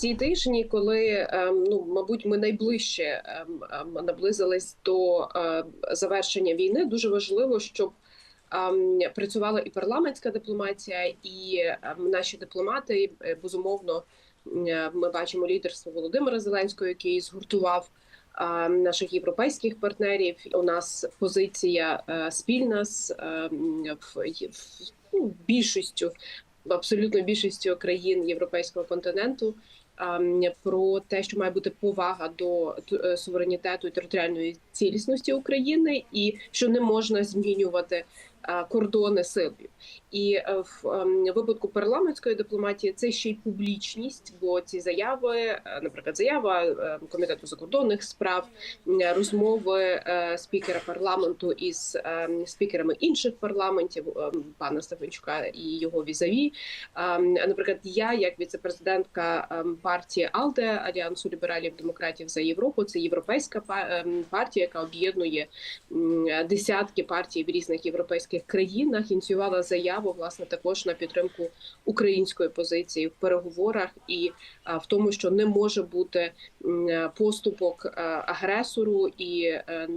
ці тижні, коли ем, ну мабуть, ми найближче ем, ем, наблизились до е, завершення війни, дуже важливо, щоб працювала і парламентська дипломатія, і наші дипломати е, безумовно. е, Ми бачимо лідерство Володимира Зеленського, який згуртував наших європейських партнерів. У нас позиція спільна з ну, більшістю, абсолютно більшістю країн європейського континенту. Ем, Про те, що має бути повага до е, суверенітету і територіальної цілісності України, і що не можна змінювати е, кордони силою. І е, в ем, випадку парламентської дипломатії це ще й публічність, бо ці заяви, наприклад, заява е, комітету закордонних справ, розмови спікера парламенту із спікерами інших парламентів, пана Стефанчука і його візаві. Наприклад, я, як віцепрезидентка партії АЛДЕ Альянсу лібералів демократів за Європу, це європейська е, партія, яка об'єднує десятки партій в різних європейських країнах. Ініціювала заяву власне також на підтримку української позиції в переговорах і в тому, що не може бути е, поступок е, агресору, і е,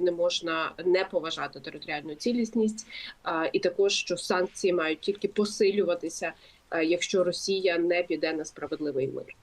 не, можна не поважати територіальну цілісність, і також що санкції мають тільки посилюватися, е, якщо Росія не піде на справедливий мир.